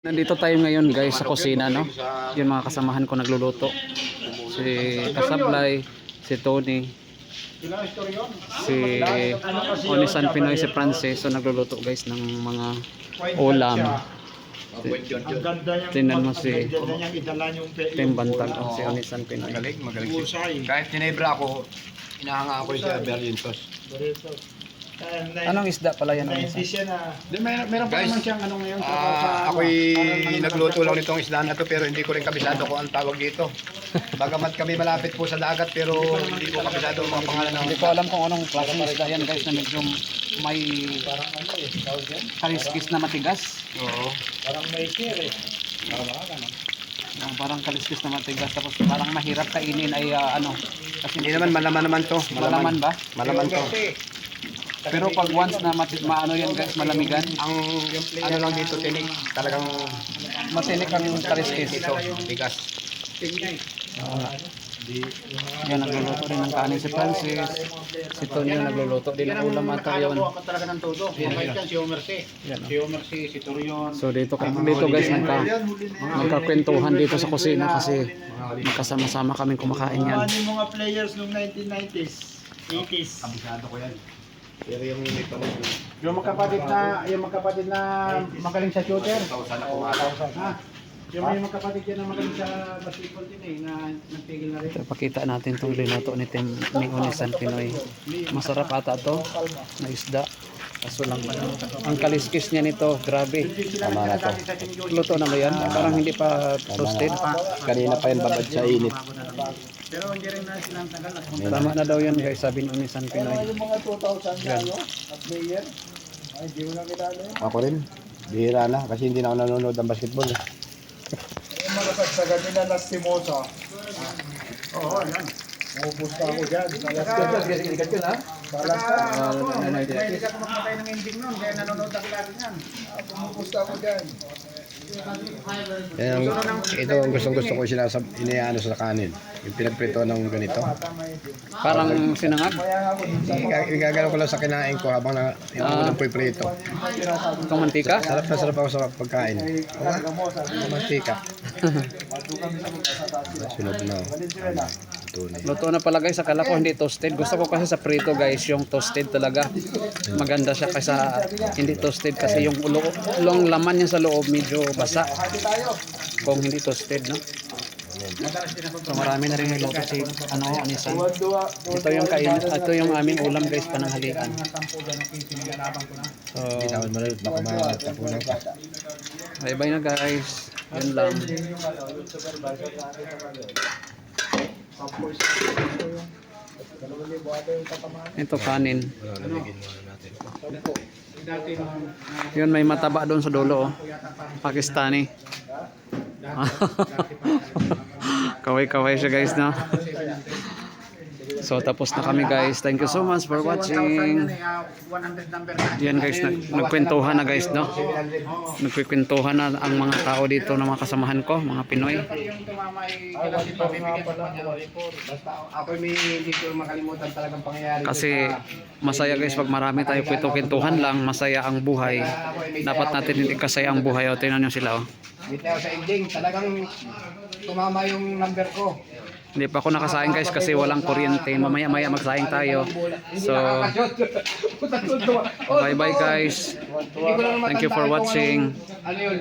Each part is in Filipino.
Nandito tayo ngayon guys sa kusina no. Yung mga kasamahan ko nagluluto. Si Kasablay, si Tony, si Onisan Pinoy, si Francis. So nagluluto guys ng mga ulam. Niyang Tingnan mo si yung Tim Bantag o si Onisan Pinoy. Magaling, magaling. Kahit tinebra ako, inahanga ako sa Berlintos. Barito. Anong isda pala yan nainti Onisan? siya na Di, may, meron pa Guys, naman siyang ano ngayon. Ah, ano, ako'y parang ano, nagluto lang nitong isda na to pero hindi ko rin kabisado kung ang tawag dito. Bagamat kami malapit po sa dagat pero hindi ko kabisado ang mga pangalan ng Hindi ko alam kung anong klaseng isda yan guys na medyo may kaliskis na matigas. Oo. parang may share eh. Ah, parang kaliskis na matigas tapos parang mahirap kainin ay ah, ano kasi Hindi naman malaman naman to. malaman ba? Malaman to. Pero pag once na mati, maano yan guys, malamigan, Ang ano lang dito tinig, talagang matinik ang kaliskis. ito, bigas. Yan, nagluluto rin ng kanin si Francis. Si Tony yung nagluluto din ng ulam at yun. talaga ng todo. Mabait yan si Homer C. Yan, Si Homer si Turion. So dito, dito guys, nagka, nagkakwentuhan dito sa kusina kasi magkasama-sama kaming kumakain yan. Ano mga players noong 1990s? 80s. Kabisado ko yan. Pero yung nito, Yung magkapatid na, yung magkapatid na magaling sa shooter. sana Oo, kumakain. ha? Yung may magkapatid yan na magaling sa basketball din eh, na nagpigil na rin. Ito, pakita natin itong linuto ni Tim ni Unisan Pinoy. Masarap ata to na isda. Kaso lang, ang kaliskis niya nito, grabe. Tama na to. Luto na ba yan? Parang hindi pa toasted. Kanina pa yan babad sa init. Pero hindi rin na silang tagal at Tama na daw yan guys, sabi ni Unisan Pinoy. Yung mga 2000 na ano, na player. Ay, di ko na kilala yun. Ako rin. Bihira na kasi hindi na ako nanonood ng basketball. eh. Yung mga sagsagan nila Lastimosa. Oo, yan. Umupusta ako dyan. Sa Lastimosa. Sa Lastimosa. Hindi ka kumakatay ng ending nun, kaya nanonood ako lagi yan. Umupusta ako dyan. Yan ang, ito ang gustong gusto ko sinasab iniano sa kanin. Yung pinagprito ng ganito. Parang sinangag. Kaya ako dun sa Iga- Igagano ko lang sa kinain ko habang na, yung Ah. uh, prito. Itong mantika. Sarap na sarap ako sa pagkain. sabi Ang mantika. Sunod na. Valenzuela. Tunay. Luto na pala guys, akala ko hindi toasted. Gusto ko kasi sa prito guys, yung toasted talaga. Maganda siya kaysa hindi toasted kasi yung ulo, ulong laman niya sa loob medyo basa. Kung hindi toasted, no? So marami na rin niluto si ano, Anisan. Ito yung kain, ito yung aming ulam guys pananghalian. So, Tawad mo na baka matapunan ka. bye bye na guys. Yun lang. Ito kanin. Yun may mataba doon sa dulo oh. Pakistani. Kaway-kaway siya guys no. So tapos na kami guys. Thank you so much for watching. 100 number na. Yan guys, nag, nagkwentuhan na guys, no? Nagkwentuhan na ang mga tao dito na mga kasamahan ko, mga Pinoy. Kasi masaya guys, pag marami tayo kwento-kwentuhan lang, masaya ang buhay. Dapat natin hindi kasaya ang buhay. O, tingnan nyo sila, oh. Dito sa ending, talagang tumama yung number ko. Hindi pa ako nakasaing guys kasi walang kuryente. Mamaya-maya magsaing tayo. So, guys. Hindi ko lang Thank you for watching. Ano yun?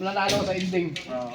Wala na ako sa ending.